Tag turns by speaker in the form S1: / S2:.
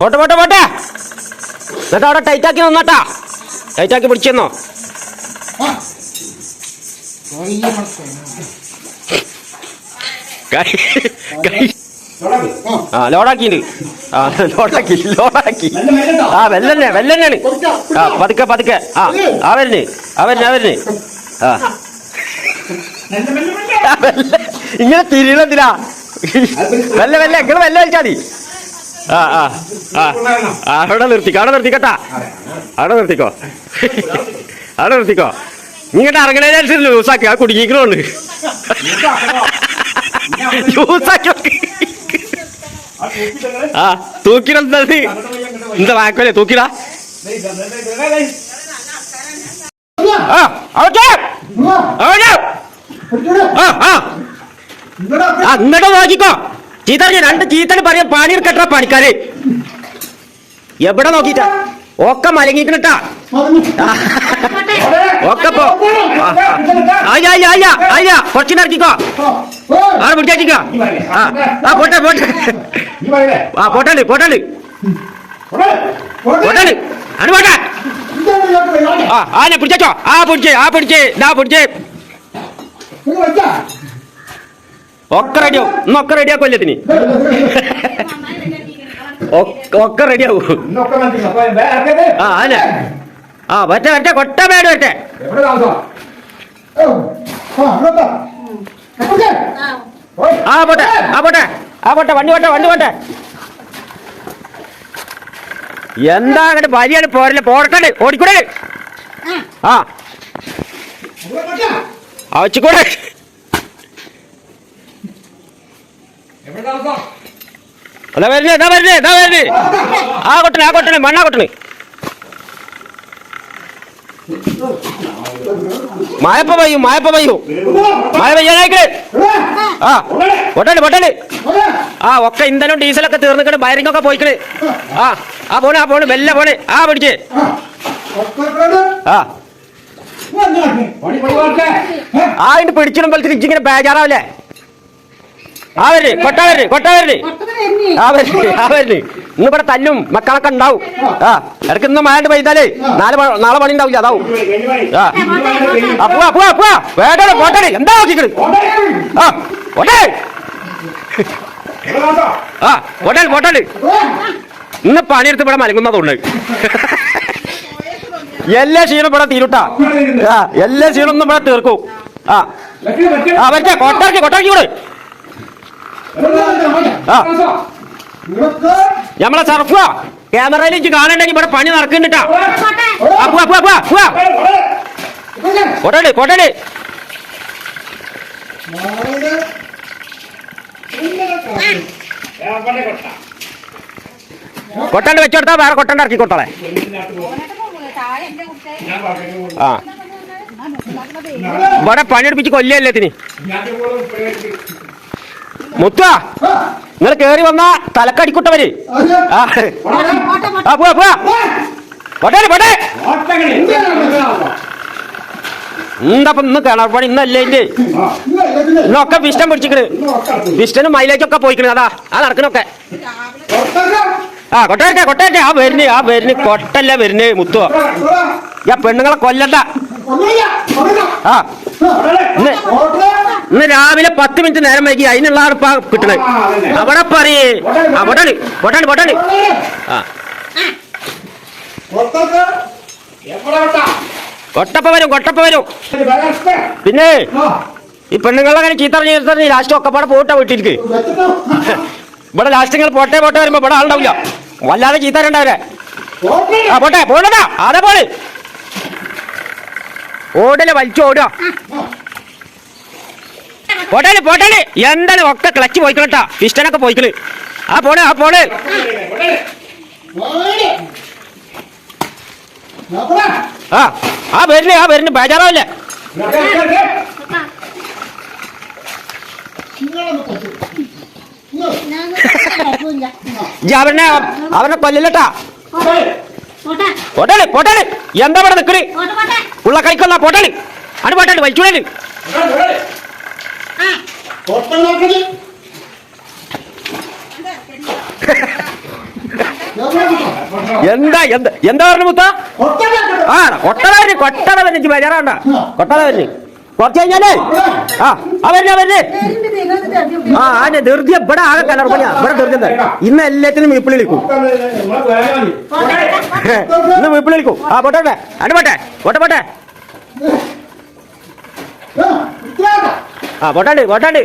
S1: പോട്ടെ പോട്ടെ പോട്ടെ. എന്നിട്ട് അവിടെ ടൈറ്റാക്കി നിന്നോട്ടാ. ടൈറ്റാക്കി പിടിച്ചെന്നോ ആ ലോഡാക്കിണ്ട് ആ ലോഡാക്കി ലോഡാക്കി. ആ വെല്ലെന്നെ വെല്ലെന്നാണ് ആ പതുക്കെ പതുക്കെ. ആ ആ വരുന്നേ ആ വരുന്നേ ആ. ഇങ്ങനെ തിരിയണെന്തിനാ വെല്ല വെല്ല ഇങ്ങനെ വെല്ല കഴിച്ചാൽ മതി. ആ ആ അവിടെ നിർത്തിക്കോ അവിടെ നിർത്തിക്കട്ടാ. അവിടെ നിർത്തിക്കോ. അവിടെ നിർത്തിക്കോ. ഇങ്ങോട്ട് ഇറങ്ങണേനുസരിച്ച് ലൂസാക്കി ആ കുടുങ്ങിക്കണോണ്ട്. ലൂസാക്കി. ആ തൂക്കിടന്നത് എന്താ വാക്കല്ലേ തൂക്കിടാ. ആ ഇങ്ങോട്ട് നോക്കിക്കോ. ചീത്തറിഞ്ഞ രണ്ട് ചീത്തന് പറയാൻ പണിയെടുക്കട്ട പണിക്കാര്. എവിടെ നോക്കിട്ടാ ഒക്കെ മലങ്ങിക്കണട്ടാ. ഒക്കെ പോ. അയ്യ അയ്യ അയ്യ ആ പോട്ടെ പോട്ടെ. ആ പോട്ടണ്ട് പോട്ടണ്ട്. പോട്ടണ്ട്. ആണ് പോട്ടെ. ആ ആനെ പിടിച്ചോ ആ പിടിച്ചേ ആ പിടിച്ചേ ഇതാ പിടിച്ചേ. ഒക്കെ റെഡിയാവും ഇന്നൊക്കെ റെഡിയാക്കും കൊല്ലത്തിന് ഒക്കെ- ഒക്കെ റെഡിയാവും ആ അല്ലേ? ആ കൊട്ട പേട് വരട്ടെ. ആ പോട്ടെ ആ പോട്ടെ. ആ പോട്ടെ വണ്ടി പോട്ടെ വണ്ടി പോട്ടെ. എന്താ അങ്ങോട്ട് വലിയാണ് പോരല്ലേ? പോരട്ടെ ഓടിക്കൂടെ. ആ. ആ അതാ വരുന്നേ ഇതാ വരുന്നേ ഇതാ വരുന്നേ. ആ കൊട്ടണേ ആ കൊട്ടണേ മണ്ണാ കൊട്ടണേ. മായപ്പ പയ്യും മായപ്പ പയ്യും. മായ പെയ്യാനായിക്കേ ആ പൊട്ടണ്ട് പൊട്ടണ്ട് ആ ഒക്കെ ഇന്ധനം ഡീസലൊക്കെ തീർന്നിക്കണ് വയറിംഗ് ഒക്കെ പോയിക്കണ്. ആ ആ പോണ് ആ പോണ് മെല്ലെ പോണ്. ആ പിടിച്ച് ആ. ആ ഇണ്ട് പിടിച്ചിടുമ്പോഴത്തേക്ക് ഇങ്ങനെ ബേജാറാവില്ലേ ആ വരണേ കൊട്ടാ വരണേ കൊട്ടാ വരണേ ആ ഇന്ന് ഇവിടെ തല്ലും മക്കളൊക്കെ ഉണ്ടാവും. ആ ഇടയ്ക്ക് ഇന്ന് മഴ പെയ്താലേ നാല് നാളെ പണി ഉണ്ടാവില്ല അതാവും. ആ. പോവാ പോവാ പോവാ. വേട്ടേ പോട്ടേ എന്താ നോക്കിക്കണ്? ആ പോട്ടെ. ആ പോട്ടേ പോട്ടേ. ഇന്ന് പണിയെടുത്ത് ഇവിടെ മലങ്ങുന്നതുണ്ട് എല്ലാ ക്ഷീണം ഇവിടെ തീരുട്ടാ. ആ എല്ലാ ക്ഷീണം ഒന്നും ഇവിടെ തീർക്കും. ആ. ആ പറ്റേ കൊട്ടാക്കി കൊട്ടാക്കി കൂടെ നമ്മളെ സർഫ ക്യാമറയിൽ ഇഞ്ച് കാണണ്ടെങ്കിൽ ഇവിടെ പണി പോവാ കൊട്ടണ്ട് കൊട്ടണ്ട് കൊട്ടണ്ട് വെച്ചെടുത്താ വേറെ കൊട്ടണ്ട് ഇറക്കി കൊട്ടളെ ആ. ഇവിടെ പണിയെടുപ്പിച്ച് കൊല്ലല്ലേ തിന് മുത്തുവാ നിങ്ങൾ കേറി വന്ന തലക്കടിക്കുട്ടവര്. ആ. പോവാ പോവാ. പോട്ടെ പോട്ടെ. എന്താ ഇന്ന് കിണർ പണി ഇന്നല്ലേ ഇന്റെ? ഇന്നൊക്കെ വിഷ്ടം പിടിച്ചിക്കണ്. വിഷ്ടനും മൈലേജൊക്കെ പോയിക്കണ്. അതാ ആ നടക്കണൊക്കെ. ആ കൊട്ടേട്ടെ കൊട്ടേട്ടെ. ആ വരുന്ന് ആ വരുന്ന്. കൊട്ടല്ല വരുന്നേ മുത്തുവോ. ഞാൻ പെണ്ണുങ്ങളെ കൊല്ലണ്ട. ആ. ഇന്ന് രാവിലെ പത്ത് മിനിറ്റ് നേരം വൈകി അതിനുള്ള ആർപ്പാ കിട്ടണേ. അവിടെ പറയേ. ആ പൊട്ടാണ് പൊട്ടാണ് പൊട്ടാണ് ആ. കൊട്ടപ്പ വരും കൊട്ടപ്പ വരും. പിന്നെ ഈ പെണ്ണുങ്ങളെ ചീത്ത പറഞ്ഞ് ലാസ്റ്റ് ഒക്കെ പാടെ പോട്ടാ വീട്ടിലേക്ക്. ഇവിടെ ലാസ്റ്റ് നിങ്ങൾ പോട്ടെ പോട്ടെ വരുമ്പോ ഇവിടെ ആളുണ്ടാവില്ല. വല്ലാതെ ചീത്ത ഉണ്ടാവില്ലേ ആ പോട്ടെ പോണടാ അതെ പോലെ? ഓടൽ വലിച്ചു ഓടുക. പോട്ടേൽ പോട്ടേൽ. എന്താണ് ഒക്കെ ക്ലച്ച് പോയിക്കണട്ടാ? പിസ്റ്റനൊക്കെ പോയിക്കൾ ആ പോണ് ആ പോണ്. ആ ആ വരുന്നു ആ വരുന്നു ബേജാറാവില്ലേ? അവനെ അവനെ കൊല്ലല്ലട്ടാ. പോട്ടേൽ പോട്ടേൽ. എന്താ ഇവിടെ നിക്കണ്? ഉള്ള കളിക്കൊന്ന പോട്ടേൽ അത് പോട്ടണ്ട് വലിച്ചൂടേൽ എന്താ എന്താ എന്താ പറഞ്ഞു മുത്ത? ആ കൊട്ടള വരി കൊട്ടള വരി എനിക്ക് ബജാറാണ്ട കൊട്ടള വരി കുറച്ച് കഴിഞ്ഞാലേ ആ ധൃതി ഇവിടെ ആകെ ഇവിടെ ധൃതി ഇന്ന് എല്ലാത്തിനും വീപ്പിളി വിളിക്കും. ഇന്ന് വീപ്പിളി വിളിക്കും. ആ പോട്ടെ അടി പോട്ടെ. പോട്ടെ പോട്ടെ. ആ പോട്ടാണ്ട് പോട്ടാണ്ട്